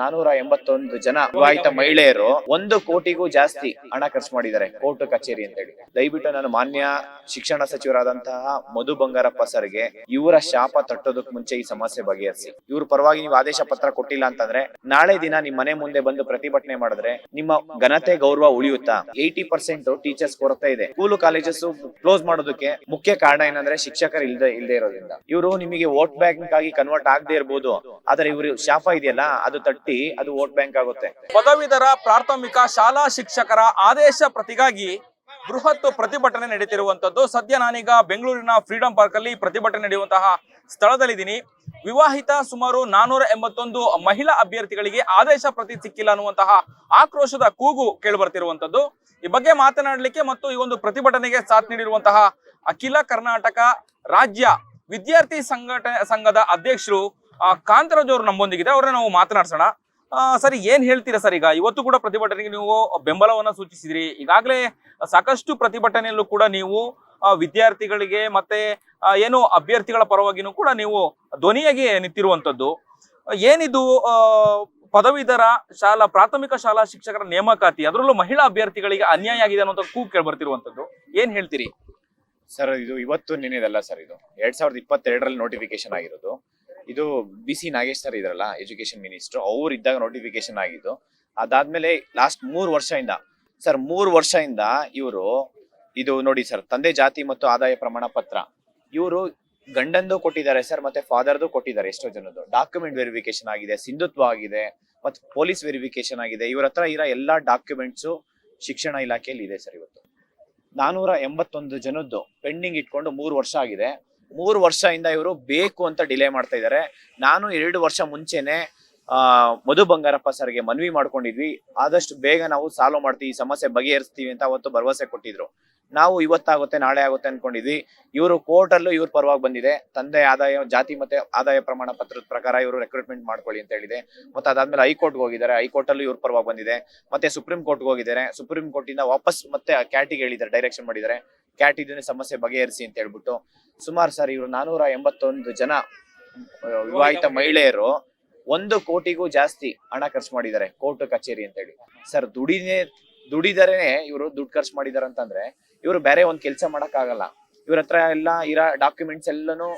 ನಾನೂರ ಎಂಬತ್ತೊಂದು ಜನ ವಿವಾಹಿತ ಮಹಿಳೆಯರು ಒಂದು ಕೋಟಿಗೂ ಜಾಸ್ತಿ ಹಣ ಖರ್ಚು ಮಾಡಿದ್ದಾರೆ, ಕೋರ್ಟ್ ಕಚೇರಿ ಅಂತ ಹೇಳಿ ದಯವಿಟ್ಟು ನಾನು ಮಾನ್ಯ ಶಿಕ್ಷಣ ಸಚಿವರಾದಂತಹ ಮಧು ಬಂಗಾರಪ್ಪ ಸರ್ಗೆ ಇವರ ಶಾಪ ತಟ್ಟೋದಕ್ ಮುಂಚೆ ಈ ಸಮಸ್ಯೆ ಬಗೆಹರಿಸಿ. ಇವ್ರ ಪರವಾಗಿ ನೀವು ಆದೇಶ ಪತ್ರ ಕೊಟ್ಟಿಲ್ಲ ಅಂತಂದ್ರೆ ನಾಳೆ ದಿನ ನಿಮ್ ಮನೆ ಮುಂದೆ ಬಂದು ಪ್ರತಿಭಟನೆ ಮಾಡಿದ್ರೆ ನಿಮ್ಮ ಘನತೆ, ಗೌರವ ಉಳಿಯುತ್ತಾ? ಏಯ್ಟಿ ಪರ್ಸೆಂಟ್ ಟೀಚರ್ಸ್ ಕೊರತೆ ಇದೆ. ಸ್ಕೂಲು ಕಾಲೇಜಸ್ ಕ್ಲೋಸ್ ಮಾಡೋದಕ್ಕೆ ಮುಖ್ಯ ಕಾರಣ ಏನಂದ್ರೆ ಶಿಕ್ಷಕರು ಇಲ್ದೆ, ಇಲ್ದೇ ಇರೋದ್ರಿಂದ. ಇವರು ನಿಮಗೆ ವೋಟ್ ಬ್ಯಾಂಕ್ ಆಗಿ ಕನ್ವರ್ಟ್ ಆಗದೆ ಇರಬಹುದು ಆದ್ರೆ ಇವರು ಶಾಪ ಇದೆಯಲ್ಲ, ಅದು ತಟ್ಟಿ ಅದು ವೋಟ್ ಬ್ಯಾಂಕ್ ಆಗುತ್ತೆ. ಪದವೀಧರ ಪ್ರಾಥಮಿಕ ಶಾಲಾ ಶಿಕ್ಷಕರ ಆದೇಶ ಪ್ರತಿಗಾಗಿ ಬೃಹತ್ ಪ್ರತಿಭಟನೆ ನಡೀತಿರುವಂತದ್ದು. ಸದ್ಯ ನಾನೀಗ ಬೆಂಗಳೂರಿನ ಫ್ರೀಡಂ ಪಾರ್ಕ್ ಅಲ್ಲಿ ಪ್ರತಿಭಟನೆ ನಡೆಯುವಂತಹ ಸ್ಥಳದಲ್ಲಿದ್ದೀನಿ. ವಿವಾಹಿತ ಸುಮಾರು ನಾನೂರ ಎಂಬತ್ತೊಂದು ಮಹಿಳಾ ಅಭ್ಯರ್ಥಿಗಳಿಗೆ ಆದೇಶ ಪ್ರತಿ ಸಿಕ್ಕಿಲ್ಲ ಅನ್ನುವಂತಹ ಆಕ್ರೋಶದ ಕೂಗು ಕೇಳಿಬರ್ತಿರುವಂತದ್ದು. ಈ ಬಗ್ಗೆ ಮಾತನಾಡಲಿಕ್ಕೆ ಮತ್ತು ಈ ಒಂದು ಪ್ರತಿಭಟನೆಗೆ ಸಾಥ್ ನೀಡಿರುವಂತಹ ಅಖಿಲ ಕರ್ನಾಟಕ ರಾಜ್ಯ ವಿದ್ಯಾರ್ಥಿ ಸಂಘಟನೆ ಸಂಘದ ಅಧ್ಯಕ್ಷರು ಕಾಂತರಾಜ್ ಅವರು ನಮ್ಮೊಂದಿಗಿದೆ ಅವ್ರನ್ನ ನಾವು ಮಾತನಾಡ್ಸೋಣ. ಆ, ಸರಿ ಏನ್ ಹೇಳ್ತೀರಾ ಸರ್ ಈಗ? ಇವತ್ತು ಕೂಡ ಪ್ರತಿಭಟನೆಗೆ ನೀವು ಬೆಂಬಲವನ್ನ ಸೂಚಿಸಿದ್ರಿ. ಈಗಾಗಲೇ ಸಾಕಷ್ಟು ಪ್ರತಿಭಟನೆಯಲ್ಲೂ ಕೂಡ ನೀವು ವಿದ್ಯಾರ್ಥಿಗಳಿಗೆ ಮತ್ತೆ ಏನು ಅಭ್ಯರ್ಥಿಗಳ ಪರವಾಗಿನೂ ಕೂಡ ನೀವು ಧ್ವನಿಯಾಗಿ ನಿಂತಿರುವಂತದ್ದು ಏನಿದು ಆ, ಪದವೀಧರ ಶಾಲಾ ಪ್ರಾಥಮಿಕ ಶಾಲಾ ಶಿಕ್ಷಕರ ನೇಮಕಾತಿ ಅದರಲ್ಲೂ ಮಹಿಳಾ ಅಭ್ಯರ್ಥಿಗಳಿಗೆ ಅನ್ಯಾಯ ಆಗಿದೆ ಅನ್ನೋ ಕೂಗು ಕೇಳಿ ಬರ್ತಿರುವಂತದ್ದು ಏನ್ ಹೇಳ್ತೀರಿ? ಸರ್ ಇದು ಇವತ್ತು ನಿನ್ನೆದಲ್ಲ ಸರ್ ಇದು. ಎರಡ್ ಸಾವಿರದ ಇಪ್ಪತ್ತೆರಡರಲ್ಲಿ ನೋಟಿಫಿಕೇಶನ್ ಆಗಿರೋದು. ಇದು ಬಿ ಸಿ ನಾಗೇಶ್ ಸರ್ ಇದ್ರಲ್ಲ ಎಜುಕೇಶನ್ ಮಿನಿಸ್ಟರ್ ಅವ್ರು ಇದ್ದಾಗ ನೋಟಿಫಿಕೇಶನ್ ಆಗಿದ್ದು, ಅದಾದ್ಮೇಲೆ ಲಾಸ್ಟ್ ಮೂರು ವರ್ಷದಿಂದ ಸರ್ ಮೂರು ವರ್ಷದಿಂದ ಇವರು, ಇದು ನೋಡಿ ಸರ್ ತಂದೆ ಜಾತಿ ಮತ್ತು ಆದಾಯ ಪ್ರಮಾಣ ಪತ್ರ, ಇವರು ಗಂಡಂದು ಕೊಟ್ಟಿದ್ದಾರೆ ಸರ್ ಮತ್ತೆ ಫಾದರ್ದು ಕೊಟ್ಟಿದ್ದಾರೆ ಎಷ್ಟೋ ಜನದ್ದು. ಡಾಕ್ಯುಮೆಂಟ್ ವೆರಿಫಿಕೇಶನ್ ಆಗಿದೆ, ಸಿಂಧುತ್ವ ಆಗಿದೆ, ಮತ್ತೆ ಪೊಲೀಸ್ ವೆರಿಫಿಕೇಶನ್ ಆಗಿದೆ, ಇವ್ರ ಹತ್ರ ಇರೋ ಎಲ್ಲಾ ಡಾಕ್ಯುಮೆಂಟ್ಸು ಶಿಕ್ಷಣ ಇಲಾಖೆಯಲ್ಲಿ ಇದೆ ಸರ್ ಇವತ್ತು. ನಾನೂರ ಎಂಬತ್ತೊಂದು ಜನದ್ದು ಪೆಂಡಿಂಗ್ ಇಟ್ಕೊಂಡು ಮೂರು ವರ್ಷ ಆಗಿದೆ. ಮೂರು ವರ್ಷದಿಂದ ಇವರು ಬೇಕು ಅಂತ ಡಿಲೇ ಮಾಡ್ತಾ ಇದ್ದಾರೆ ನಾನು ಎರಡು ವರ್ಷ ಮುಂಚೆನೆ, ಆ, ಮಧು ಬಂಗಾರಪ್ಪ ಸರ್ಗೆ ಮನವಿ ಮಾಡ್ಕೊಂಡಿದ್ವಿ. ಆದಷ್ಟು ಬೇಗ ನಾವು ಸಾಲ್ವ್ ಮಾಡ್ತೀವಿ, ಈ ಸಮಸ್ಯೆ ಬಗೆಹರಿಸ್ತೀವಿ ಅಂತ ಅವತ್ತು ಭರವಸೆ ಕೊಟ್ಟಿದ್ರು. ನಾವು ಇವತ್ತಾಗುತ್ತೆ, ನಾಳೆ ಆಗುತ್ತೆ ಅನ್ಕೊಂಡಿದ್ವಿ. ಇವರು ಕೋರ್ಟಲ್ಲೂ ಇವ್ರ ಪರವಾಗಿ ಬಂದಿದೆ. ತಂದೆ ಆದಾಯ, ಜಾತಿ ಮತ್ತೆ ಆದಾಯ ಪ್ರಮಾಣ ಪತ್ರದ ಪ್ರಕಾರ ಇವರು ರೆಕ್ರೂಟ್ಮೆಂಟ್ ಮಾಡ್ಕೊಳ್ಳಿ ಅಂತ ಹೇಳಿದೆ. ಮತ್ತೆ ಅದಾದ್ಮೇಲೆ ಹೈಕೋರ್ಟ್ಗೆ ಹೋಗಿದ್ದಾರೆ. ಹೈಕೋರ್ಟಲ್ಲೂ ಇವ್ರ ಪರವಾಗಿ ಬಂದಿದೆ. ಮತ್ತೆ ಸುಪ್ರೀಂ ಕೋರ್ಟ್ಗೆ ಹೋಗಿದ್ದಾರೆ. ಸುಪ್ರೀಂ ಕೋರ್ಟಿಂದ ವಾಪಸ್ ಮತ್ತೆ ಕ್ಯಾಟಿಗೆ ಹೇಳಿದ್ದಾರೆ ಡೈರೆಕ್ಷನ್ ಮಾಡಿದ್ದಾರೆ. ಕ್ಯಾಟ್ ಇದನ್ನ ಸಮಸ್ಯೆ ಬಗೆಹರಿಸಿ ಅಂತ ಹೇಳ್ಬಿಟ್ಟು ಸುಮಾರು ಸರ್ ಇವರು ನಾನೂರ ಎಂಬತ್ತೊಂದು ಜನ ವಿವಾಹಿತ ಮಹಿಳೆಯರು ಒಂದು ಕೋಟಿಗೂ ಜಾಸ್ತಿ ಹಣ ಖರ್ಚು ಮಾಡಿದ್ದಾರೆ ಕೋರ್ಟ್ ಕಚೇರಿ ಅಂತ ಹೇಳಿ. ಸರ್ ದುಡಿನೇ, ದುಡಿದರೇನೆ ಇವರು ದುಡ್ಡು ಖರ್ಚು ಮಾಡಿದಾರೆ ಅಂತಂದ್ರೆ ಇವರು ಬೇರೆ ಒಂದ್ ಕೆಲಸ ಮಾಡಕ್ ಆಗಲ್ಲ ಇವ್ರ ಹತ್ರ ಎಲ್ಲ ಇರೋ ಡಾಕ್ಯುಮೆಂಟ್ಸ್ ಎಲ್ಲಾನು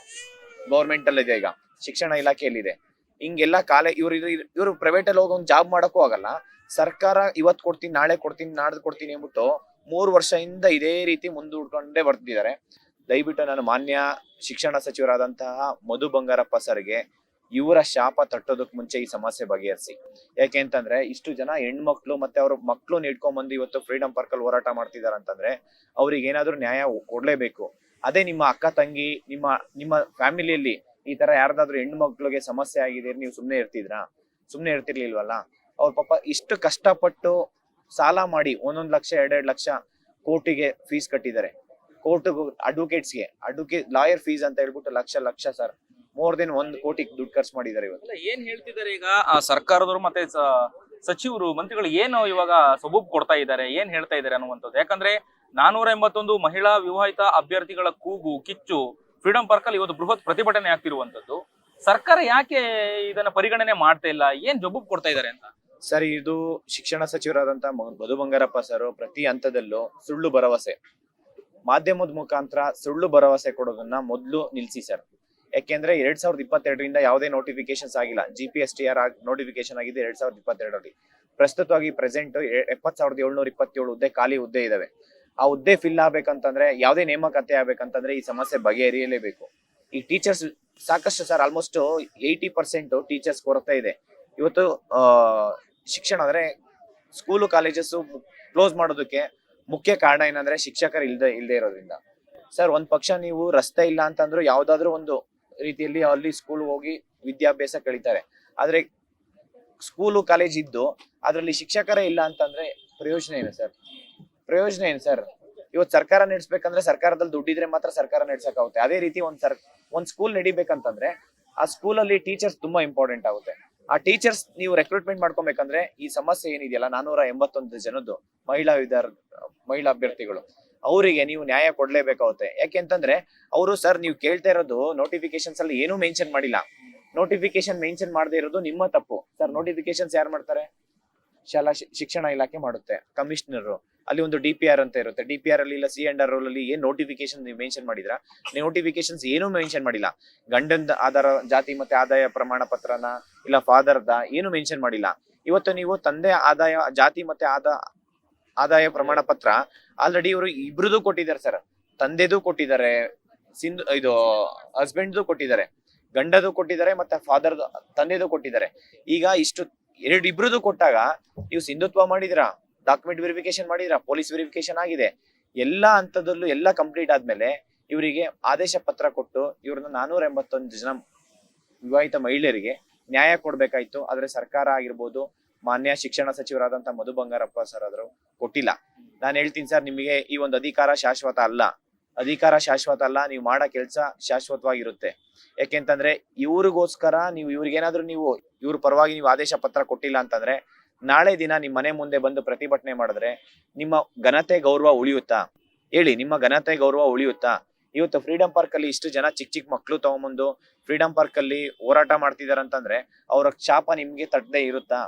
ಗೌರ್ಮೆಂಟ್ ಅಲ್ಲಿದೆ ಈಗ, ಶಿಕ್ಷಣ ಇಲಾಖೆಯಲ್ಲಿದೆ. ಹಿಂಗೆಲ್ಲ ಕಾಲೇ ಇವ್ರು ಇವರು ಪ್ರೈವೇಟ್ ಅಲ್ಲಿ ಹೋಗಿ ಒಂದು ಜಾಬ್ ಮಾಡಕ್ಕೂ ಆಗಲ್ಲ. ಸರ್ಕಾರ ಇವತ್ ಕೊಡ್ತೀನಿ, ನಾಳೆ ಕೊಡ್ತೀನಿ, ನಾಡ್ದು ಕೊಡ್ತೀನಿ ಅಂದ್ಬಿಟ್ಟು ಮೂರು ವರ್ಷದಿಂದ ಇದೇ ರೀತಿ ಮುಂದೂಡ್ಕೊಂಡೇ ಬರ್ತಿದ್ದಾರೆ. ದಯವಿಟ್ಟು ನಾನು ಮಾನ್ಯ ಶಿಕ್ಷಣ ಸಚಿವರಾದಂತಹ ಮಧು ಬಂಗಾರಪ್ಪ ಸರ್ಗೆ ಇವರ ಶಾಪ ತಟ್ಟೋದಕ್ ಮುಂಚೆ ಈ ಸಮಸ್ಯೆ ಬಗೆಹರಿಸಿ. ಯಾಕೆ ಅಂತಂದ್ರೆ ಇಷ್ಟು ಜನ ಹೆಣ್ಮಕ್ಳು ಮತ್ತೆ ಅವ್ರ ಮಕ್ಳು ನೀಡ್ಕೊಂಡ್ ಇವತ್ತು ಫ್ರೀಡಂ ಪಾರ್ಕ್ ಅಲ್ಲಿ ಹೋರಾಟ ಮಾಡ್ತಿದಾರೆ ಅಂತಂದ್ರೆ ಅವ್ರಿಗೆ ಏನಾದ್ರೂ ನ್ಯಾಯ ಕೊಡ್ಲೇಬೇಕು. ಅದೇ ನಿಮ್ಮ ಅಕ್ಕ, ತಂಗಿ, ನಿಮ್ಮ ನಿಮ್ಮ ಫ್ಯಾಮಿಲಿಯಲ್ಲಿ ಈ ತರ ಯಾರ್ದಾದ್ರೂ ಹೆಣ್ಣು ಮಕ್ಳಿಗೆ ಸಮಸ್ಯೆ ಆಗಿದೆ ನೀವು ಸುಮ್ನೆ ಇರ್ತಿದ್ರಾ? ಸುಮ್ನೆ ಇರ್ತಿರ್ಲಿಲ್ವಲ್ಲ? ಅವ್ರ ಪಾಪ ಇಷ್ಟು ಕಷ್ಟಪಟ್ಟು ಸಾಲ ಮಾಡಿ ಒಂದೊಂದ್ ಲಕ್ಷ ಎರಡೆರಡು ಲಕ್ಷ ಕೋರ್ಟಿಗೆ ಫೀಸ್ ಕಟ್ಟಿದ್ದಾರೆ. ಕೋರ್ಟ್ ಅಡ್ವೊಕೇಟ್ಸ್ಗೆ ಅಡ್ವೊಕೇಟ್ ಲಾಯರ್ ಫೀಸ್ ಅಂತ ಹೇಳ್ಬಿಟ್ಟು lakh lakh sir more than ಒಂದ್ ಕೋಟಿ ದುಡ್ಡು ಖರ್ಚು ಮಾಡಿದ್ದಾರೆ ಇವತ್ತು ಏನ್ ಹೇಳ್ತಿದ್ದಾರೆ ಈಗ? ಆ, ಸರ್ಕಾರದವರು ಮತ್ತೆ ಸಚಿವರು ಮಂತ್ರಿಗಳು ಏನು ಇವಾಗ ಸಬೂಬ್ ಕೊಡ್ತಾ ಇದ್ದಾರೆ? ಏನ್ ಹೇಳ್ತಾ ಇದ್ದಾರೆ ಅನ್ನುವಂಥದ್ದು? ಯಾಕಂದ್ರೆ ನಾನೂರ ಎಂಬತ್ತೊಂದು ಮಹಿಳಾ ವಿವಾಹಿತ ಅಭ್ಯರ್ಥಿಗಳ ಕೂಗು ಕಿಚ್ಚು ಫ್ರೀಡಂ ಪಾರ್ಕ್ ಅಲ್ಲಿ ಇವತ್ತು ಬೃಹತ್ ಪ್ರತಿಭಟನೆ ಆಗ್ತಿರುವಂತದ್ದು ಸರ್ಕಾರ ಯಾಕೆ ಇದನ್ನ ಪರಿಗಣನೆ ಮಾಡ್ತಾ ಇಲ್ಲ? ಏನ್ ಜಬೂಬ್ ಕೊಡ್ತಾ ಇದ್ದಾರೆ ಅಂತ? ಸರ್, ಇದು ಶಿಕ್ಷಣ ಸಚಿವರಾದಂತ ಮಧು ಬಂಗಾರಪ್ಪ ಸರ್, ಪ್ರತಿ ಹಂತದಲ್ಲೂ ಸುಳ್ಳು ಭರವಸೆ. ಮಾಧ್ಯಮದ ಮುಖಾಂತರ ಸುಳ್ಳು ಭರವಸೆ ಕೊಡೋದನ್ನ ಮೊದಲು ನಿಲ್ಸಿ ಸರ್. ಯಾಕೆಂದ್ರೆ ಎರಡ್ ಸಾವಿರದ ಇಪ್ಪತ್ತೆರಡರಿಂದ ಯಾವುದೇ ನೋಟಿಫಿಕೇಶನ್ಸ್ ಆಗಿಲ್ಲ. G P S T R notification ಆಗಿದೆ ಎರಡ್ ಸಾವಿರದ ಇಪ್ಪತ್ತೆರಡರಲ್ಲಿ. ಪ್ರಸ್ತುತವಾಗಿ ಪ್ರೆಸೆಂಟ್ ಎಪ್ಪತ್ ಸಾವಿರದ ಏಳ್ನೂರ ಇಪ್ಪತ್ತೇಳು ಹುದ್ದೆ, ಖಾಲಿ ಹುದ್ದೆ ಇದಾವೆ. ಆ ಹುದ್ದೆ ಫಿಲ್ ಆಗ್ಬೇಕಂತಂದ್ರೆ, ಯಾವುದೇ ನೇಮಕಾತಿ ಆಗ್ಬೇಕಂತಂದ್ರೆ ಈ ಸಮಸ್ಯೆ ಬಗೆಹರಿಯಲೇಬೇಕು. ಈ ಟೀಚರ್ಸ್ ಸಾಕಷ್ಟು sir almost eighty percent teachers ಕೊರತೆ ಇದೆ. ಇವತ್ತು ಶಿಕ್ಷಣ ಅಂದ್ರೆ ಸ್ಕೂಲು ಕಾಲೇಜಸ್ ಕ್ಲೋಸ್ ಮಾಡೋದಕ್ಕೆ ಮುಖ್ಯ ಕಾರಣ ಏನಂದ್ರೆ ಶಿಕ್ಷಕರು ಇಲ್ದೆ ಇಲ್ಲದೆ ಇರೋದ್ರಿಂದ. ಸರ್ ಒಂದ್ ಪಕ್ಷ ನೀವು ರಸ್ತೆ ಇಲ್ಲ ಅಂತಂದ್ರೂ ಯಾವ್ದಾದ್ರು ಒಂದು ರೀತಿಯಲ್ಲಿ ಅಲ್ಲಿ ಸ್ಕೂಲ್ ಹೋಗಿ ವಿದ್ಯಾಭ್ಯಾಸ ಕಳೀತಾರೆ. ಆದ್ರೆ ಸ್ಕೂಲು ಕಾಲೇಜ್ ಇದ್ದು ಅದ್ರಲ್ಲಿ ಶಿಕ್ಷಕರೇ ಇಲ್ಲ ಅಂತಂದ್ರೆ ಪ್ರಯೋಜನ ಏನು ಸರ್ ಪ್ರಯೋಜನ ಏನು ಸರ್ ಇವತ್ತು ಸರ್ಕಾರ ನಡೆಸ್ಬೇಕಂದ್ರೆ ಸರ್ಕಾರದಲ್ಲಿ ದುಡ್ಡಿದ್ರೆ ಮಾತ್ರ ಸರ್ಕಾರ ಆಗುತ್ತೆ ಅದೇ ರೀತಿ ಒಂದ್ ಸರ್, ಒಂದ್ ಸ್ಕೂಲ್ ನಡಿಬೇಕಂತಂದ್ರೆ ಆ ಸ್ಕೂಲಲ್ಲಿ ಟೀಚರ್ಸ್ ತುಂಬಾ ಇಂಪಾರ್ಟೆಂಟ್ ಆಗುತ್ತೆ. ಆ ಟೀಚರ್ಸ್ ನೀವು ರೆಕ್ರೂಟ್ಮೆಂಟ್ ಮಾಡ್ಕೊಬೇಕಂದ್ರೆ ಈ ಸಮಸ್ಯೆ ಏನಿದೆಯಲ್ಲ, ನಾನೂರ ಎಂಬತ್ತೊಂದು ಜನದ್ದು ಮಹಿಳಾ ವಿದ್ಯಾರ್, ಮಹಿಳಾ ಅಭ್ಯರ್ಥಿಗಳು. ಅವರಿಗೆ ನೀವು ನ್ಯಾಯ ಕೊಡ್ಲೇಬೇಕಾಗುತ್ತೆ. ಯಾಕೆಂತಂದ್ರೆ ಅವರು ಸರ್ ನೀವು ಕೇಳ್ತಾ ಇರೋದು ನೋಟಿಫಿಕೇಶನ್ಸ್ ಅಲ್ಲಿ ಏನೂ ಮೆನ್ಷನ್ ಮಾಡಿಲ್ಲ. ನೋಟಿಫಿಕೇಶನ್ ಮೆನ್ಷನ್ ಮಾಡದೇ ಇರೋದು ನಿಮ್ಮ ತಪ್ಪು. ಸರ್ ನೋಟಿಫಿಕೇಶನ್ಸ್ ಯಾರು ಮಾಡ್ತಾರೆ? ಶಾಲಾ ಶಿಕ್ಷಣ ಇಲಾಖೆ ಮಾಡುತ್ತೆ ಕಮಿಷನರ್ ಅಲ್ಲಿ ಒಂದು ಡಿ ಪಿ ಆರ್ ಅಂತ ಇರುತ್ತೆ. ಡಿ ಪಿ ಆರ್ ಅಲ್ಲಿ ಇಲ್ಲ ಸಿ ಅಂಡ್ ಆರ್ ಅಲ್ಲಿ ಏನ್ ನೋಟಿಫಿಕೇಶನ್ ನೀವು ಮೆನ್ಷನ್ ಮಾಡಿದ್ರ? ನೋಟಿಫಿಕೇಶನ್ಸ್ ಏನೂ ಮೆನ್ಷನ್ ಮಾಡಿಲ್ಲ. ಗಂಡಂದ ಆಧಾರ, ಜಾತಿ ಮತ್ತೆ ಆದಾಯ ಪ್ರಮಾಣ ಪತ್ರನ ಇಲ್ಲ ಫಾದರ್ದ ಏನು ಮೆನ್ಷನ್ ಮಾಡಿಲ್ಲ. ಇವತ್ತು ನೀವು ತಂದೆ ಆದಾಯ, ಜಾತಿ ಮತ್ತೆ ಆದ, ಆದಾಯ ಪ್ರಮಾಣ ಪತ್ರ ಆಲ್ರೆಡಿ ಇವರು ಇಬ್ರದ್ದು ಕೊಟ್ಟಿದ್ದಾರೆ ಸರ್ ತಂದೆದು ಕೊಟ್ಟಿದ್ದಾರೆ, ಸಿಂಧು, ಇದು ಹಸ್ಬೆಂಡ್ದು ಕೊಟ್ಟಿದ್ದಾರೆ, ಗಂಡದು ಕೊಟ್ಟಿದ್ದಾರೆ ಮತ್ತೆ ಫಾದರ್ ತಂದೆದು ಕೊಟ್ಟಿದ್ದಾರೆ. ಈಗ ಇಷ್ಟು ಎರಡು ಇಬ್ರದ್ದು ಕೊಟ್ಟಾಗ ನೀವು ಸಿಂಧುತ್ವ ಮಾಡಿದಿರಾ ಡಾಕ್ಯುಮೆಂಟ್ ವೆರಿಫಿಕೇಶನ್ ಮಾಡಿದಿರಾ ಪೊಲೀಸ್ ವೆರಿಫಿಕೇಶನ್ ಆಗಿದೆ. ಎಲ್ಲಾ ಹಂತದಲ್ಲೂ ಎಲ್ಲ ಕಂಪ್ಲೀಟ್ ಆದ್ಮೇಲೆ ಇವರಿಗೆ ಆದೇಶ ಪತ್ರ ಕೊಟ್ಟು ಇವ್ರನ್ನ ನಾನೂರ ಎಂಬತ್ತೊಂದು ಜನ ವಿವಾಹಿತ ಮಹಿಳೆಯರಿಗೆ ನ್ಯಾಯ ಕೊಡ್ಬೇಕಾಯ್ತು, ಆದ್ರೆ ಸರ್ಕಾರ ಆಗಿರ್ಬೋದು, ಮಾನ್ಯ ಶಿಕ್ಷಣ ಸಚಿವರಾದಂತ ಮಧು ಬಂಗಾರಪ್ಪ ಸರ್ ಆದ್ರು ಕೊಟ್ಟಿಲ್ಲ. ನಾನು ಹೇಳ್ತೀನಿ ಸರ್, ನಿಮಗೆ ಈ ಒಂದು ಅಧಿಕಾರ ಶಾಶ್ವತ ಅಲ್ಲ. ಅಧಿಕಾರ ಶಾಶ್ವತ ಅಲ್ಲ, ನೀವು ಮಾಡೋ ಕೆಲಸ ಶಾಶ್ವತವಾಗಿರುತ್ತೆ. ಯಾಕೆಂತಂದ್ರೆ ಇವ್ರಿಗೋಸ್ಕರ ನೀವು ಇವ್ರಿಗೇನಾದ್ರೂ ನೀವು ಇವ್ರ ಪರವಾಗಿ ನೀವು ಆದೇಶ ಪತ್ರ ಕೊಟ್ಟಿಲ್ಲ ಅಂತಂದ್ರೆ, ನಾಳೆ ದಿನ ನಿಮ್ ಮನೆ ಮುಂದೆ ಬಂದು ಪ್ರತಿಭಟನೆ ಮಾಡಿದ್ರೆ ನಿಮ್ಮ ಘನತೆ ಗೌರವ ಉಳಿಯುತ್ತಾ? ಹೇಳಿ, ನಿಮ್ಮ ಘನತೆ ಗೌರವ ಉಳಿಯುತ್ತಾ? ಇವತ್ತು ಫ್ರೀಡಂ ಪಾರ್ಕ್ ಅಲ್ಲಿ ಇಷ್ಟು ಜನ ಚಿಕ್ಕ ಚಿಕ್ಕ ಮಕ್ಕಳು ತಗೊಂಬಂದು ಫ್ರೀಡಂ ಪಾರ್ಕ್ ಅಲ್ಲಿ ಹೋರಾಟ ಮಾಡ್ತಿದಾರೆ ಅಂತಂದ್ರೆ ಅವ್ರ ಶಾಪ ನಿಮ್ಗೆ ತಟ್ಟದೆ ಇರುತ್ತಾ?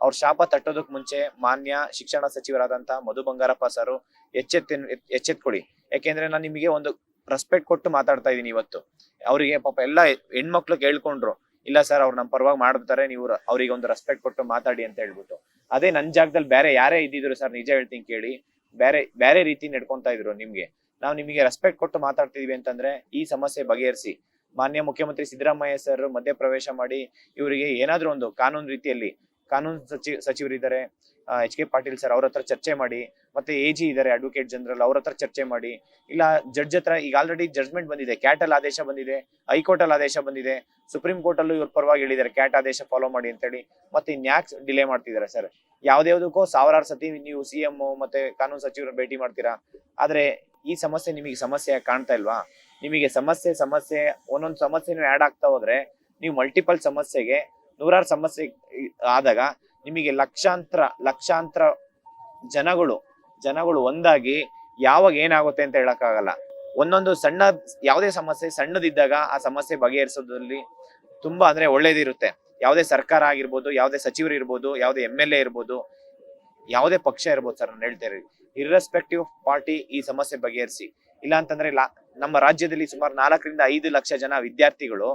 ಅವ್ರ ಶಾಪ ತಟ್ಟೋದಕ್ ಮುಂಚೆ ಮಾನ್ಯ ಶಿಕ್ಷಣ ಸಚಿವರಾದಂತ ಮಧು ಬಂಗಾರಪ್ಪ ಸರ್ ಎಚ್ಚೆತ್ತಿನ ಎಚ್ಚೆತ್ಕೊಡಿ. ಯಾಕೆಂದ್ರೆ ನಾನು ನಿಮಗೆ ಒಂದು ರೆಸ್ಪೆಕ್ಟ್ ಕೊಟ್ಟು ಮಾತಾಡ್ತಾ ಇದ್ದೀನಿ ಇವತ್ತು. ಅವರಿಗೆ ಪಾಪ ಎಲ್ಲ ಹೆಣ್ಮಕ್ಳು ಕೇಳ್ಕೊಂಡ್ರು, ಇಲ್ಲ ಸರ್ ಅವ್ರು ನಮ್ಮ ಪರವಾಗಿ ಮಾಡ್ತಾರೆ ನೀವು ಅವ್ರಿಗೆ ಒಂದು ರೆಸ್ಪೆಕ್ಟ್ ಕೊಟ್ಟು ಮಾತಾಡಿ ಅಂತ ಹೇಳ್ಬಿಟ್ಟು. ಅದೇ ನನ್ನ ಜಾಗದಲ್ಲಿ ಬೇರೆ ಯಾರೇ ಇದ್ದಿದ್ರು ಸರ್ ನಿಜ ಹೇಳ್ತೀನಿ ಕೇಳಿ, ಬೇರೆ ಬೇರೆ ರೀತಿ ನಡ್ಕೊತಾ ಇದ್ರು ನಿಮ್ಗೆ. ನಾವು ನಿಮಗೆ ರೆಸ್ಪೆಕ್ಟ್ ಕೊಟ್ಟು ಮಾತಾಡ್ತಿದೀವಿ ಅಂತಂದ್ರೆ ಈ ಸಮಸ್ಯೆ ಬಗೆಹರಿಸಿ. ಮಾನ್ಯ ಮುಖ್ಯಮಂತ್ರಿ ಸಿದ್ದರಾಮಯ್ಯ ಸರ್ ಮಧ್ಯಪ್ರವೇಶ ಮಾಡಿ ಇವರಿಗೆ ಏನಾದ್ರೂ ಒಂದು ಕಾನೂನು ರೀತಿಯಲ್ಲಿ ಕಾನೂನು ಸಚಿವ ಸಚಿವರಿದ್ದಾರೆ ಎಚ್ ಕೆ ಪಾಟೀಲ್ ಸರ್ ಅವ್ರ ಚರ್ಚೆ ಮಾಡಿ, ಮತ್ತೆ ಎ ಜಿ ಇದ್ದಾರೆ ಅಡ್ವೊಕೇಟ್ ಜನರಲ್ ಅವ್ರ ಚರ್ಚೆ ಮಾಡಿ, ಇಲ್ಲ ಜಡ್ಜ್ ಹತ್ರ ಈಗ ಆಲ್ರೆಡಿ ಜಡ್ಜ್ಮೆಂಟ್ ಬಂದಿದೆ ಕ್ಯಾಟ್ ಅಲ್ಲಿ ಆದೇಶ ಬಂದಿದೆ ಹೈಕೋರ್ಟ್ ಅಲ್ಲಿ ಆದೇಶ ಬಂದಿದೆ ಸುಪ್ರೀಂ ಕೋರ್ಟ್ ಅಲ್ಲೂ ಇವ್ರ ಪರವಾಗಿ ಹೇಳಿದ್ದಾರೆ ಕ್ಯಾಟ್ ಆದೇಶ ಫಾಲೋ ಮಾಡಿ ಅಂತೇಳಿ, ಮತ್ತೆ ನ್ಯಾಕ್ಸ್ ಡಿಲೇ ಮಾಡ್ತಿದ್ದಾರೆ ಸರ್ ಯಾವ್ದ್ಯಾವ್ದಕ್ಕೋ ಸಾವಿರಾರು ಸತಿ ನೀವು ಸಿ ಎಂ ಮತ್ತೆ ಕಾನೂನು ಸಚಿವರು ಭೇಟಿ ಮಾಡ್ತೀರಾ? ಆದ್ರೆ ಈ ಸಮಸ್ಯೆ ನಿಮಗೆ ಸಮಸ್ಯೆ ಕಾಣ್ತಾ ಇಲ್ವಾ? ನಿಮಗೆ ಸಮಸ್ಯೆ ಸಮಸ್ಯೆ, ಒಂದೊಂದು ಸಮಸ್ಯೆ ನೀವು ಆ್ಯಡ್ ಆಗ್ತಾ ಹೋದ್ರೆ ನೀವು ಮಲ್ಟಿಪಲ್ ಸಮಸ್ಯೆಗೆ ನೂರಾರು ಸಮಸ್ಯೆ ಆದಾಗ ನಿಮಗೆ ಲಕ್ಷಾಂತರ ಲಕ್ಷಾಂತರ ಜನಗಳು ಜನಗಳು ಒಂದಾಗಿ ಯಾವಾಗ ಏನಾಗುತ್ತೆ ಅಂತ ಹೇಳಕ್ಕಾಗಲ್ಲ. ಒಂದೊಂದು ಸಣ್ಣ, ಯಾವುದೇ ಸಮಸ್ಯೆ ಸಣ್ಣದಿದ್ದಾಗ ಆ ಸಮಸ್ಯೆ ಬಗೆಹರಿಸೋದ್ರಲ್ಲಿ ತುಂಬಾ ಅಂದ್ರೆ ಒಳ್ಳೇದಿರುತ್ತೆ. ಯಾವುದೇ ಸರ್ಕಾರ ಆಗಿರ್ಬೋದು, ಯಾವುದೇ ಸಚಿವರು ಇರ್ಬೋದು, ಯಾವುದೇ ಎಂ ಎಲ್ ಎ ಇರ್ಬೋದು, ಯಾವುದೇ ಪಕ್ಷ ಇರ್ಬೋದು ಸರ್, ನಾನು ಹೇಳ್ತಾ ಇರೋದು ಆಫ್ ಪಾರ್ಟಿ ಈ ಸಮಸ್ಯೆ ಬಗೆಹರಿಸಿ. ಇಲ್ಲ ಅಂತಂದ್ರೆ ನಮ್ಮ ರಾಜ್ಯದಲ್ಲಿ ಸುಮಾರು ನಾಲ್ಕರಿಂದ ಐದು ಲಕ್ಷ ಜನ ವಿದ್ಯಾರ್ಥಿಗಳು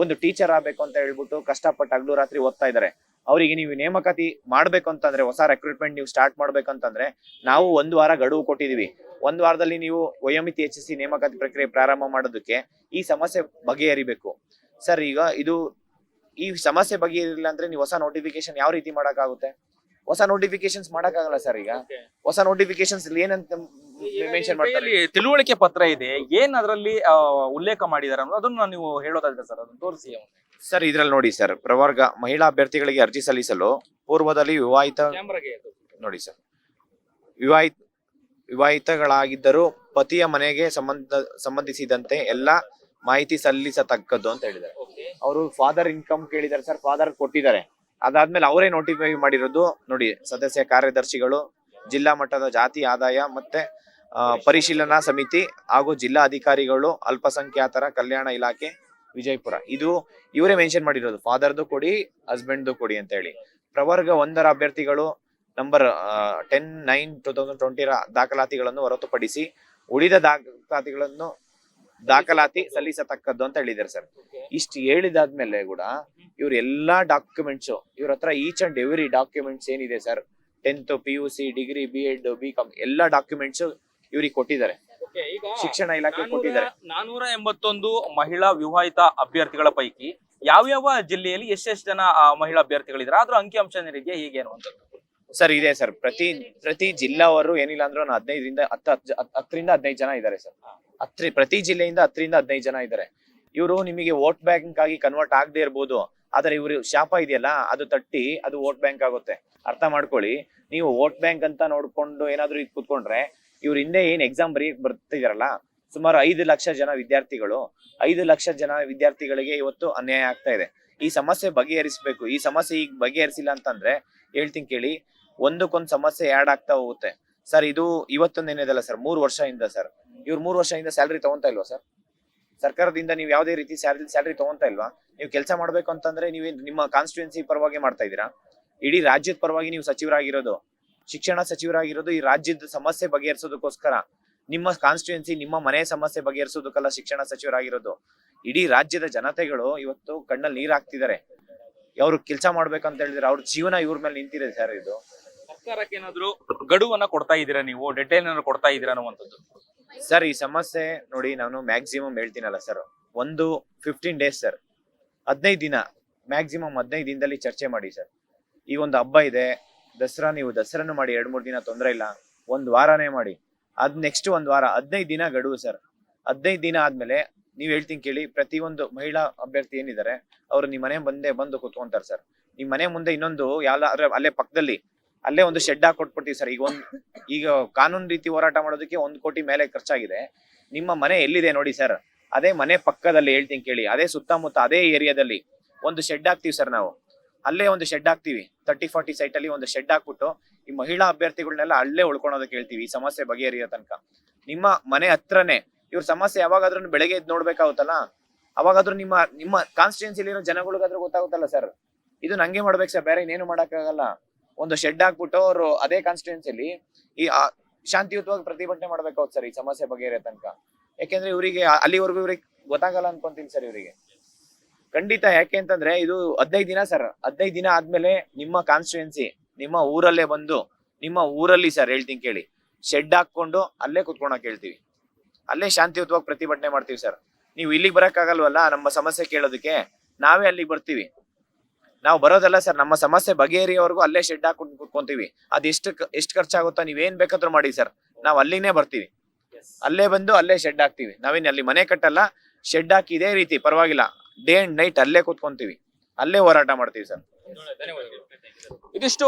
ಒಂದು ಟೀಚರ್ ಆಗ್ಬೇಕು ಅಂತ ಹೇಳ್ಬಿಟ್ಟು ಕಷ್ಟಪಟ್ಟು ಹಗಲು ರಾತ್ರಿ ಓದ್ತಾ ಇದ್ದಾರೆ. ಅವರಿಗೆ ನೀವು ನೇಮಕಾತಿ ಮಾಡ್ಬೇಕು ಅಂತಂದ್ರೆ, ಹೊಸ ರೆಕ್ರೂಟ್ಮೆಂಟ್ ನೀವು ಸ್ಟಾರ್ಟ್ ಮಾಡ್ಬೇಕಂತಂದ್ರೆ ನಾವು ಒಂದು ವಾರ ಗಡುವು ಕೊಟ್ಟಿದೀವಿ ಒಂದ್ ವಾರದಲ್ಲಿ ನೀವು ವಯೋಮಿತಿ ಹೆಚ್ಚಿಸಿ ನೇಮಕಾತಿ ಪ್ರಕ್ರಿಯೆ ಪ್ರಾರಂಭ ಮಾಡೋದಕ್ಕೆ ಈ ಸಮಸ್ಯೆ ಬಗೆಹರಿಬೇಕು. ಸರ್, ಈಗ ಇದು ಈ ಸಮಸ್ಯೆ ಬಗೆಹರಿಲ್ಲ ಅಂದ್ರೆ ನೀವು ಹೊಸ ನೋಟಿಫಿಕೇಶನ್ ಯಾವ ರೀತಿ ಮಾಡಕ್ಕಾಗುತ್ತೆ? ಹೊಸ ನೋಟಿಫಿಕೇಶನ್ಸ್ ಮಾಡಕ್ಕಾಗಲ್ಲ ಸರ್ ಈಗ. ಹೊಸ ನೋಟಿಫಿಕೇಶನ್ಸ್ ಏನಂತ ಮೆನ್ಷನ್ ಮಾಡ್ತಾರೆ? ತಿಳುವಳಿಕೆ ಪತ್ರ ಇದೆ. ಏನ್ ಅದರಲ್ಲಿ ಉಲ್ಲೇಖ ಮಾಡಿದಾರೆ ಅನ್ನೋದು ಅದನ್ನ ನೀವು ಹೇಳೋದಾದ್ರೆ ಸರ್ ಅದನ್ನ ತೋರಿಸಿ ಸರ್ ಇದ್ರಲ್ಲಿ ನೋಡಿ ಸರ್ ಪ್ರವರ್ಗ ಮಹಿಳಾ ಅಭ್ಯರ್ಥಿಗಳಿಗೆ ಅರ್ಜಿ ಸಲ್ಲಿಸಲು ಪೂರ್ವದಲ್ಲಿ ವಿವಾಹಿತ ನೋಡಿ ಸರ್ ವಿವಾಹಿತ ವಿವಾಹಿತಗಳಾಗಿದ್ದರೂ ಪತಿಯ ಮನೆಗೆ ಸಂಬಂಧ ಸಂಬಂಧಿಸಿದಂತೆ ಎಲ್ಲಾ ಮಾಹಿತಿ ಸಲ್ಲಿಸತಕ್ಕದ್ದು ಅಂತ ಹೇಳಿದ್ದಾರೆ. ಅವರು ಫಾದರ್ ಇನ್ಕಮ್ ಕೇಳಿದ್ದಾರೆ ಸರ್ ಫಾದರ್ ಕೊಟ್ಟಿದ್ದಾರೆ. ಅದಾದ್ಮೇಲೆ ಅವರೇ ನೋಟಿಫೈ ಮಾಡಿರೋದು ನೋಡಿ, ಸದಸ್ಯ ಕಾರ್ಯದರ್ಶಿಗಳು, ಜಿಲ್ಲಾ ಮಟ್ಟದ ಜಾತಿ ಆದಾಯ ಮತ್ತೆ ಪರಿಶೀಲನಾ ಸಮಿತಿ ಹಾಗೂ ಜಿಲ್ಲಾ ಅಧಿಕಾರಿಗಳು, ಅಲ್ಪಸಂಖ್ಯಾತರ ಕಲ್ಯಾಣ ಇಲಾಖೆ ವಿಜಯಪುರ. ಇದು ಇವರೇ ಮೆನ್ಷನ್ ಮಾಡಿರೋದು. ಫಾದರ್ದು ಕೊಡಿ ಹಸ್ಬೆಂಡ್ದು ಕೊಡಿ ಅಂತ ಹೇಳಿ. ಪ್ರವರ್ಗ ಒಂದರ ಅಭ್ಯರ್ಥಿಗಳು number ten nine two thousand ಟ್ವೆಂಟಿರ ದಾಖಲಾತಿಗಳನ್ನು ಹೊರತುಪಡಿಸಿ ಉಳಿದ ದಾಖಲಾತಿಗಳನ್ನು ದಾಖಲಾತಿ ಸಲ್ಲಿಸತಕ್ಕದ್ದು ಅಂತ ಹೇಳಿದ್ದಾರೆ ಸರ್. ಇಷ್ಟು ಹೇಳಿದಾದ್ಮೇಲೆ ಕೂಡ ಇವ್ರ ಎಲ್ಲಾ ಡಾಕ್ಯುಮೆಂಟ್ಸ್ ಇವ್ರ ಹತ್ರ ಈಚ್ ಅಂಡ್ ಎವ್ರಿ ಡಾಕ್ಯುಮೆಂಟ್ಸ್ ಏನಿದೆ sir? Tenth P U C degree B Ed B Com ಎಲ್ಲಾ ಡಾಕ್ಯುಮೆಂಟ್ಸ್ ಇವ್ರಿಗೆ ಕೊಟ್ಟಿದ್ದಾರೆ. ಶಿಕ್ಷಣ ಇಲಾಖೆ ಕೊಟ್ಟಿದ್ದಾರೆ. ನಾನೂರ ಎಂಬತ್ತೊಂದು ಮಹಿಳಾ ವಿವಾಹಿತ ಅಭ್ಯರ್ಥಿಗಳ ಪೈಕಿ ಯಾವ್ಯಾವ ಜಿಲ್ಲೆಯಲ್ಲಿ ಎಷ್ಟೆಷ್ಟು ಜನ ಮಹಿಳಾ ಅಭ್ಯರ್ಥಿಗಳಿದ್ದಾರೆ ಅದ್ರ ಅಂಕಿಅಂಶ ಏನಿದೆ ಹೀಗೆ ಅಂತ ಸರ್ ಇದೆ ಸರ್. ಪ್ರತಿ ಪ್ರತಿ ಜಿಲ್ಲಾವರು ಏನಿಲ್ಲ ಅಂದ್ರೆ ಹದಿನೈದರಿಂದ ಹತ್ತು ಹತ್ತರಿಂದ ಹದಿನೈದು ಜನ ಇದ್ದಾರೆ ಸರ್. ಹತ್ರಿ, ಪ್ರತಿ ಜಿಲ್ಲೆಯಿಂದ ಹತ್ತರಿಂದ ಹದಿನೈದು ಜನ ಇದ್ದಾರೆ. ಇವರು ನಿಮಗೆ ವೋಟ್ ಬ್ಯಾಂಕ್ ಆಗಿ ಕನ್ವರ್ಟ್ ಆಗದೆ ಇರ್ಬೋದು. ಆದ್ರೆ ಇವರು ಶಾಪ ಇದೆಯಲ್ಲ, ಅದು ತಟ್ಟಿ, ಅದು ವೋಟ್ ಬ್ಯಾಂಕ್ ಆಗುತ್ತೆ. ಅರ್ಥ ಮಾಡ್ಕೊಳ್ಳಿ. ನೀವು ವೋಟ್ ಬ್ಯಾಂಕ್ ಅಂತ ನೋಡ್ಕೊಂಡು ಏನಾದ್ರು ಇದು ಕೂತ್ಕೊಂಡ್ರೆ, ಇವ್ರ ಹಿಂದೆ ಏನ್ ಎಕ್ಸಾಮ್ ಬರೀ ಬರ್ತಿದಾರಲ್ಲ, ಸುಮಾರು ಐದು ಲಕ್ಷ ಜನ ವಿದ್ಯಾರ್ಥಿಗಳು, ಐದು ಲಕ್ಷ ಜನ ವಿದ್ಯಾರ್ಥಿಗಳಿಗೆ ಇವತ್ತು ಅನ್ಯಾಯ ಆಗ್ತಾ ಇದೆ. ಈ ಸಮಸ್ಯೆ ಬಗೆಹರಿಸಬೇಕು. ಈ ಸಮಸ್ಯೆ ಈಗ ಬಗೆಹರಿಸಿಲ್ಲ ಅಂತಂದ್ರೆ, ಹೇಳ್ತೀನಿ ಕೇಳಿ, ಒಂದಕ್ಕೊಂದು ಸಮಸ್ಯೆ ಆಡ್ ಆಗ್ತಾ ಹೋಗುತ್ತೆ. ಸರ್, ಇದು ಇವತ್ತೊಂದೇನಿದೆಲ್ಲ ಸರ್, ಮೂರು ವರ್ಷದಿಂದ ಸರ್. ಇವ್ರು ಮೂರು ವರ್ಷದಿಂದ ಸ್ಯಾಲ್ರಿ ತಗೊಂತಾ ಇಲ್ವಾ ಸರ್ ಸರ್ಕಾರದಿಂದ ನೀವು ಯಾವುದೇ ರೀತಿ ಸ್ಯಾಲ್ರಿ ಸ್ಯಾಲ್ರಿ ತಗೊಂತಾ ಇಲ್ವಾ? ನೀವು ಕೆಲಸ ಮಾಡಬೇಕು ಅಂತಂದ್ರೆ ನೀವು ನಿಮ್ಮ ಕಾನ್ಸ್ಟಿಟ್ಯೂನ್ಸಿ ಪರವಾಗಿ ಮಾಡ್ತಾ ಇದ್ದೀರಾ? ಇಡೀ ರಾಜ್ಯದ ಪರವಾಗಿ ನೀವು ಸಚಿವರಾಗಿರೋದು. ಶಿಕ್ಷಣ ಸಚಿವರಾಗಿರೋದು ಈ ರಾಜ್ಯದ ಸಮಸ್ಯೆ ಬಗೆಹರಿಸೋದಕ್ಕೋಸ್ಕರ. ನಿಮ್ಮ ಕಾನ್ಸ್ಟಿಟ್ಯೂನ್ಸಿ ನಿಮ್ಮ ಮನೆ ಸಮಸ್ಯೆ ಬಗೆಹರಿಸೋದಕ್ಕೆಲ್ಲ ಶಿಕ್ಷಣ ಸಚಿವರಾಗಿರೋದು. ಇಡೀ ರಾಜ್ಯದ ಜನತೆಗಳು ಇವತ್ತು ಕಣ್ಣಲ್ಲಿ ನೀರ್ ಹಾಕ್ತಿದ್ದಾರೆ. ಅವ್ರು ಕೆಲಸ ಮಾಡ್ಬೇಕಂತ ಹೇಳಿದ್ರೆ ಅವ್ರ ಜೀವನ ಇವ್ರ ಮೇಲೆ ನಿಂತಿದೆ ಸರ್ ಇದು. ಸರ್ಕಾರಕ್ಕೆ ಏನಾದ್ರು ಗಡುವನ್ನ ಕೊಡ್ತಾ ಇದೀರಾ ನೀವು? ಡೆಡ್ಲೈನ್ ಅನ್ನು ಕೊಡ್ತಾ ಇದ್ದೀರಾ ಅನ್ನುವಂಥದ್ದು. ಸರ್ ಈ ಸಮಸ್ಯೆ ನೋಡಿ ನಾನು ಮ್ಯಾಕ್ಸಿಮಮ್ ಹೇಳ್ತೀನಲ್ಲ ಸರ್ ಒಂದು ಫಿಫ್ಟೀನ್ ಡೇಸ್ ಸರ್ ಹದಿನೈದು ದಿನ ಮ್ಯಾಕ್ಸಿಮಮ್ ಹದಿನೈದು ದಿನದಲ್ಲಿ ಚರ್ಚೆ ಮಾಡಿ ಸರ್ ಈ ಒಂದು ಹಬ್ಬ ಇದೆ, ದಸರಾ ನೀವು ದಸರಾನು ಮಾಡಿ, ಎರಡು, ಮೂರು ದಿನ ತೊಂದರೆ ಇಲ್ಲ. ಒಂದು ವಾರನೇ ಮಾಡಿ. ಅದ್ ನೆಕ್ಸ್ಟ್ ಒಂದು ವಾರ, ಹದಿನೈದು ದಿನ ಗಡುವು ಸರ್ ಹದಿನೈದು ದಿನ ಆದ್ಮೇಲೆ ನೀವು ಹೇಳ್ತೀನಿ ಕೇಳಿ, ಪ್ರತಿಯೊಂದು ಮಹಿಳಾ ಅಭ್ಯರ್ಥಿ ಏನಿದ್ದಾರೆ ಅವರು ನಿಮ್ಮ ಮನೆ ಬಂದೇ ಬಂದು ಕುತ್ಕೊಂತಾರೆ ಸರ್ ನಿಮ್ಮ ಮನೆ ಮುಂದೆ ಇನ್ನೊಂದು ಯಾವ ಅಲ್ಲೇ ಪಕ್ಕದಲ್ಲಿ ಅಲ್ಲೇ ಒಂದು ಶೆಡ್ ಹಾಕಿ ಕೊಟ್ಬಿಡ್ತೀವಿ ಸರ್ ಈಗ ಒಂದು ಈಗ ಕಾನೂನು ರೀತಿ ಹೋರಾಟ ಮಾಡೋದಕ್ಕೆ ಒಂದು ಕೋಟಿ ಮೇಲೆ ಖರ್ಚಾಗಿದೆ. ನಿಮ್ಮ ಮನೆ ಎಲ್ಲಿದೆ ನೋಡಿ ಸರ್ ಅದೇ ಮನೆ ಪಕ್ಕದಲ್ಲಿ ಹೇಳ್ತೀನಿ ಕೇಳಿ. ಅದೇ ಸುತ್ತಮುತ್ತ ಅದೇ ಏರಿಯಾದಲ್ಲಿ ಒಂದು ಶೆಡ್ ಹಾಕ್ತಿವಿ ಸರ್ ನಾವು. ಅಲ್ಲೇ ಒಂದು ಶೆಡ್ ಹಾಕ್ತಿವಿ. ತರ್ಟಿ ಫಾರ್ಟಿ ಸೈಟ್ ಅಲ್ಲಿ ಒಂದು ಶೆಡ್ ಹಾಕ್ಬಿಟ್ಟು ಈ ಮಹಿಳಾ ಅಭ್ಯರ್ಥಿಗಳನ್ನೆಲ್ಲ ಅಲ್ಲೇ ಉಳ್ಕೊಳೋದಕ್ಕೆ ಹೇಳ್ತೀವಿ ಈ ಸಮಸ್ಯೆ ಬಗೆಹರಿಯೋ ತನಕ. ನಿಮ್ಮ ಮನೆ ಹತ್ರನೇ ಇವ್ರ ಸಮಸ್ಯೆ ಯಾವಾಗಾದ್ರೂ ಬೆಳಗ್ಗೆ ಎದ್ದು ನೋಡ್ಬೇಕಾಗುತ್ತಲ್ಲ? ಅವಾಗಾದ್ರೂ ನಿಮ್ಮ ನಿಮ್ಮ ಕಾನ್ಸ್ಟಿಟ್ಯೂನ್ಸಿಲಿರೋ ಜನಗಳಿಗಾದ್ರೂ ಗೊತ್ತಾಗುತ್ತಲ್ಲ ಸರ್ ಇದು ನಂಗೆ ಮಾಡ್ಬೇಕು ಸರ್ ಬೇರೆ ಇನ್ನೇನು ಮಾಡಕ್ಕಾಗಲ್ಲ. ಒಂದು ಶೆಡ್ ಹಾಕ್ಬಿಟ್ಟು ಅವರು ಅದೇ ಕಾನ್ಸ್ಟಿಟ್ಯೂನ್ಸಿಲಿ ಈ ಶಾಂತಿಯುತವಾಗಿ ಪ್ರತಿಭಟನೆ ಮಾಡ್ಬೇಕಾಗುತ್ತೆ ಸರ್ ಈ ಸಮಸ್ಯೆ ಬಗೆಹರಿಯೋ ತನಕ. ಯಾಕೆಂದ್ರೆ ಇವರಿಗೆ ಅಲ್ಲಿವರೆಗೂ ಇವ್ರಿಗೆ ಗೊತ್ತಾಗಲ್ಲ ಅನ್ಕೊಂತೀನಿ ಸರ್ ಇವರಿಗೆ. ಖಂಡಿತ ಯಾಕೆ ಅಂತಂದ್ರೆ ಇದು ಹದಿನೈದು ದಿನ ಸರ್ ಹದಿನೈದು ದಿನ ಆದ್ಮೇಲೆ ನಿಮ್ಮ ಕಾನ್ಸ್ಟಿಟ್ಯೂನ್ಸಿ ನಿಮ್ಮ ಊರಲ್ಲೇ ಬಂದು, ನಿಮ್ಮ ಊರಲ್ಲಿ ಸರ್ ಹೇಳ್ತೀನಿ ಕೇಳಿ. ಶೆಡ್ ಹಾಕೊಂಡು ಅಲ್ಲೇ ಕುತ್ಕೊಳಕ್ ಹೇಳ್ತೀವಿ ಅಲ್ಲೇ ಶಾಂತಿಯುತವಾಗಿ ಪ್ರತಿಭಟನೆ ಮಾಡ್ತೀವಿ ಸರ್ ನೀವು ಇಲ್ಲಿಗೆ ಬರಕ್ಕಾಗಲ್ವಲ್ಲ, ನಮ್ಮ ಸಮಸ್ಯೆ ಕೇಳೋದಕ್ಕೆ ನಾವೇ ಅಲ್ಲಿಗೆ ಬರ್ತೀವಿ. ನಾವು ಬರೋದಲ್ಲ ಸರ್ ನಮ್ಮ ಸಮಸ್ಯೆ ಬಗೆಹರಿಯವರೆಗೂ ಅಲ್ಲೇ ಶೆಡ್ ಹಾಕೊಂಡು ಕುತ್ಕೊಂತೀವಿ. ಅದ್ ಎಷ್ಟು ಎಷ್ಟು ಖರ್ಚಾಗುತ್ತೋ ನೀವೇನ್ ಬೇಕಾದ್ರೂ ಮಾಡಿ ಸರ್. ನಾವ್ ಅಲ್ಲಿನೇ ಬರ್ತೀವಿ. ಅಲ್ಲೇ ಬಂದು ಅಲ್ಲೇ ಶೆಡ್ ಹಾಕ್ತಿವಿ. ನಾವೇನ್ ಅಲ್ಲಿ ಮನೆ ಕಟ್ಟಲ್ಲ ಶೆಡ್ ಹಾಕಿ ಇದೇ ರೀತಿ ಪರವಾಗಿಲ್ಲ. ಡೇ ಅಂಡ್ ನೈಟ್ ಅಲ್ಲೇ ಕೂತ್ಕೊಂತೀವಿ. ಅಲ್ಲೇ ಹೋರಾಟ ಮಾಡ್ತೀವಿ ಸರ್. ಇದಿಷ್ಟು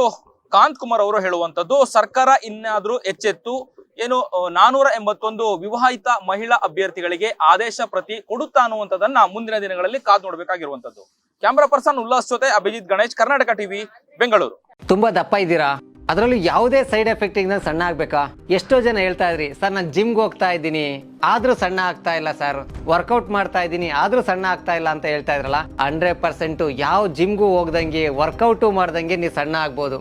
ಕಾಂತ್ ಕುಮಾರ್ ಅವರು ಹೇಳುವಂತದ್ದು ಸರ್ಕಾರ ಇನ್ನಾದ್ರೂ ಎಚ್ಚೆತ್ತು ಏನು ನಾನೂರ ಎಂಬತ್ತೊಂದು ವಿವಾಹಿತ ಮಹಿಳಾ ಅಭ್ಯರ್ಥಿಗಳಿಗೆ ಆದೇಶ ಪ್ರತಿ ಕೊಡುತ್ತಾ ಅನ್ನುವಂಥದ್ದನ್ನ ಮುಂದಿನ ದಿನಗಳಲ್ಲಿ ಕಾದು ನೋಡಬೇಕಾಗಿರುವಂತದ್ದು ಕ್ಯಾಮ್ರಾ ಪರ್ಸನ್ ಉಲ್ಲಾಸ್ ಜೊತೆ ಅಭಿಜಿತ್ ಗಣೇಶ್, ಕರ್ನಾಟಕ ಟಿವಿ, ಬೆಂಗಳೂರು. ತುಂಬಾ ದಪ್ಪ ಇದ್ದೀರಾ? ಅದರಲ್ಲೂ ಯಾವುದೇ ಸೈಡ್ ಎಫೆಕ್ಟ್ ಇಂದ ಸಣ್ಣ ಆಗ್ಬೇಕಾ? ಎಷ್ಟೋ ಜನ ಹೇಳ್ತಾ ಇದ್ರಿ, ಸರ್, ನಾನು ಜಿಮ್ಗೆ ಹೋಗ್ತಾ ಇದ್ದೀನಿ. ಆದ್ರೂ ಸಣ್ಣ ಆಗ್ತಾ ಇಲ್ಲ, ಸರ್. ವರ್ಕೌಟ್ ಮಾಡ್ತಾ ಇದ್ದೀನಿ, ಆದ್ರೂ ಸಣ್ಣ ಆಗ್ತಾ ಇಲ್ಲ ಅಂತ ಹೇಳ್ತಾ ಇದ್ರಲ್ಲ ಹಂಡ್ರೆಡ್ ಪರ್ಸೆಂಟು ಯಾವ ಜಿಮ್ಗೂ ಹೋಗ್ದಂಗೆ ವರ್ಕೌಟು ಮಾಡ್ದಂಗೆ ನೀವು ಸಣ್ಣ ಆಗ್ಬೋದು.